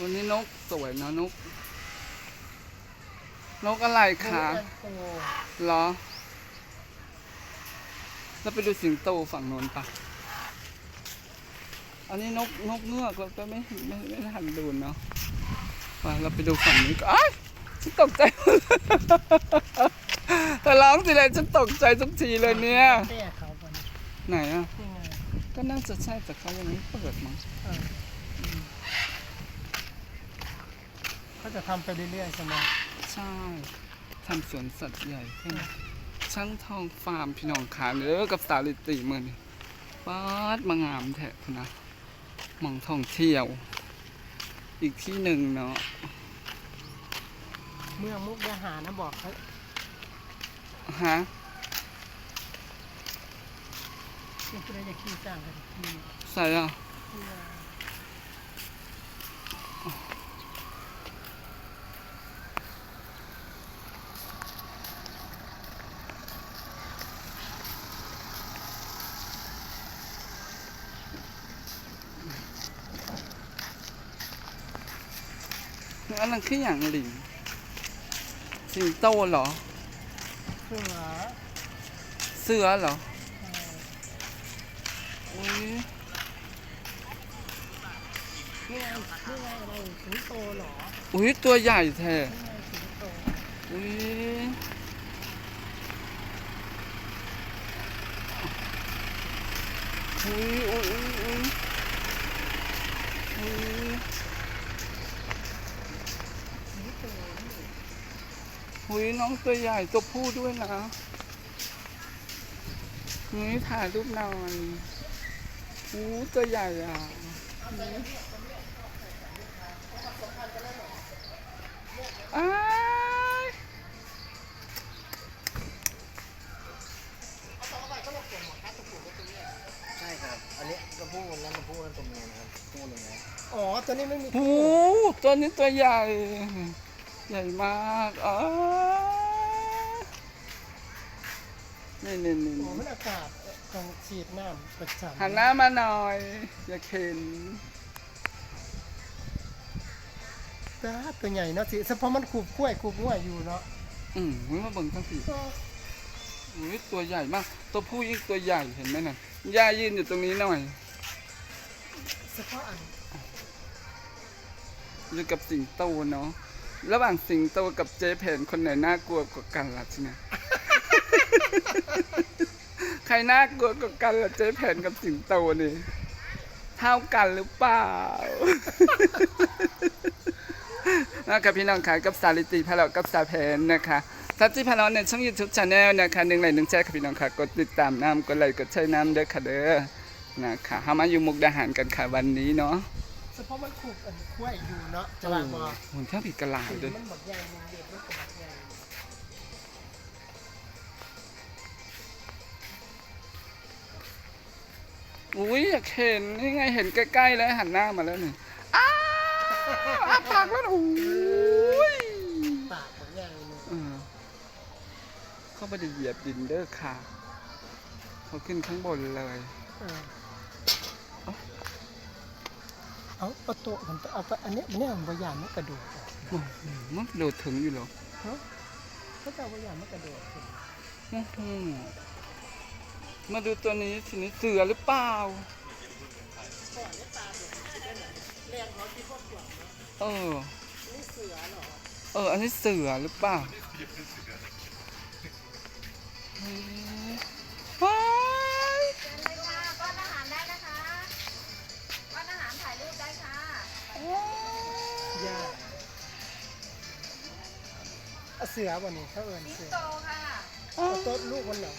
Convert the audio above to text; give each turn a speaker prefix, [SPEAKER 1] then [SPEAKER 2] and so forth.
[SPEAKER 1] วันนี้นกสวยเนอะนก นกอะไรคะ
[SPEAKER 2] นกอันโต
[SPEAKER 1] เหรอ เราไปดูสิงโตฝั่งโน้นปะอันนี้นกนกเงือกเราก็ไม่ไม่ไม่ทันดูเนาะไปเราไปดูฝั่งนี้ก็อ้ายฉันตกใจแต่ร้องทีไรฉันตกใจทุกทีเลยเนี่ย
[SPEAKER 2] เต้เขาบน
[SPEAKER 1] ไหนอะ
[SPEAKER 2] นี่ไง
[SPEAKER 1] ก็น่าจะใช่แต่เขายังไม่เปิดมั้ง
[SPEAKER 2] เออเขาจะทำไปเรื่อยๆใช่ไหม
[SPEAKER 1] ใช่ทำสวนสัตว์ใหญ่ขึ้นช่างทองฟาร์มพี่น้องขาเนื้อกับสาลิติมือนี่ป้าดมางามแท้พุ่นนะหมองท่องเที่ยว อีกที่หนึ่งเนาะ
[SPEAKER 2] เมื่องมุกดาหารนะบอกเขา
[SPEAKER 1] ฮะ
[SPEAKER 2] ที่คุณได้จะขี่จ้างกันขี่
[SPEAKER 1] ใส่อะ อันนั้นคืออย่างหลิงสิงโตเหรอ
[SPEAKER 2] เสือ
[SPEAKER 1] เสือเหรอ
[SPEAKER 2] ออ
[SPEAKER 1] อุ้ย
[SPEAKER 2] นี่ไงนี่ไงอะไรสิงโตเหรอ
[SPEAKER 1] อุ้ยตัวใหญ่แท้
[SPEAKER 2] นี่ไงสิงโต
[SPEAKER 1] อุ้ยอุ้ยอุ้ยอุ้ยอุ้ยอุ้ย
[SPEAKER 2] สิงโตนี่
[SPEAKER 1] อุ้ยน้องตัวใหญ่ตัวผู้ด้วยนะนี่ถ่ายรูปหน่อยอู้ตัวใหญ่อะอ้าย
[SPEAKER 3] ใช่ครับ อันนี้ก็พูดนั้นมาพูดนั้นตัวเมียนะครับพูดเลยนะ
[SPEAKER 2] อ๋อ ตัวนี้ไม่มี
[SPEAKER 1] โอ้ตัวนี้ตัวใหญ่ ใหญ่มากอ้ายนี่นี่นี่
[SPEAKER 2] อ๋อมันอากาศของฉีดน้ำประจำ
[SPEAKER 1] หันหน้ามาหน่อย อย่าเข็น
[SPEAKER 2] ตาตัวใหญ่เนาะสิเฉพาะมันขูบกล้วยขูบง่วยอยู่เนาะ
[SPEAKER 1] อืมมาเบิ่งทั้งทีอุ้ยตัวใหญ่มาก ตัวผู้ยิ่งตัวใหญ่เห็นไหมน่ะย่ายืนอยู่ตรงนี้หน่อย
[SPEAKER 2] เฉพาะอัน
[SPEAKER 1] อยู่กับสิงโตเนาะ ระหว่างสิงโตกับเจเพนคนไหนน่ากลัวกว่ากันล่ะทีเนี้ยใครน่ากลัวกว่ากันล่ะเจเพนกับสิงโตนี่เท่ากันหรือเปล่านะครับพี่น้องค่ะกับสาริติพะเลาะกับสาเพนนะคะทัจิพะเลาะในช่อง YouTube Channel นะคะหนึ่งไลค์หนึ่งแชร์ค่ะพี่น้องค่ะกดติดตามน้ำกดไลค์กดแชร์น้ำเด้อค่ะเด้อนะคะเฮามาอยู่มุกดาหารกันค่ะวันนี้เนาะ
[SPEAKER 2] เฉพาะมันขูบอันกล้วยอยู่เนาะจะว่าบ่
[SPEAKER 1] โอ้ยข้าวผิดกระลาย
[SPEAKER 2] สี
[SPEAKER 1] ด้วย
[SPEAKER 2] มันหมดใหญ่มันเด็กมันก็หมดใหญ่
[SPEAKER 1] อุ้ยอยากเห็นนี่ไงเห็นใกล้ๆแล้วหันหน้ามาแล้วนี่อ้าวอ้าปากแล้วอุ้ย
[SPEAKER 2] ปากหมดใหญ่เลย
[SPEAKER 1] เออเข้าไปเหยียบดินเด้อค่ะ เขาขึ้นข้างบนเลย
[SPEAKER 2] เออเอาเอาโต๊ะมันไปเอาไปอันเนี้ยเนี่ยมันบยานมันกระโดดออก
[SPEAKER 1] โอ้โหมันโดดถึงอยู่เหรอ
[SPEAKER 2] เนาะเขาจะเอาบยานมันกระโดดขึ้น
[SPEAKER 1] อื้อหือมาดูตัวนี้ทีนี้เสือหรือเปล่าเออ
[SPEAKER 2] นี่เสือเหรอ
[SPEAKER 1] เออ อันนี้เสือหรือเปล่า
[SPEAKER 2] เอาเสือวันนี้เขาเอิน
[SPEAKER 4] สิง
[SPEAKER 2] เสือ
[SPEAKER 4] โตค่ะ
[SPEAKER 2] เอาโต๊ะลูกมันเหรอ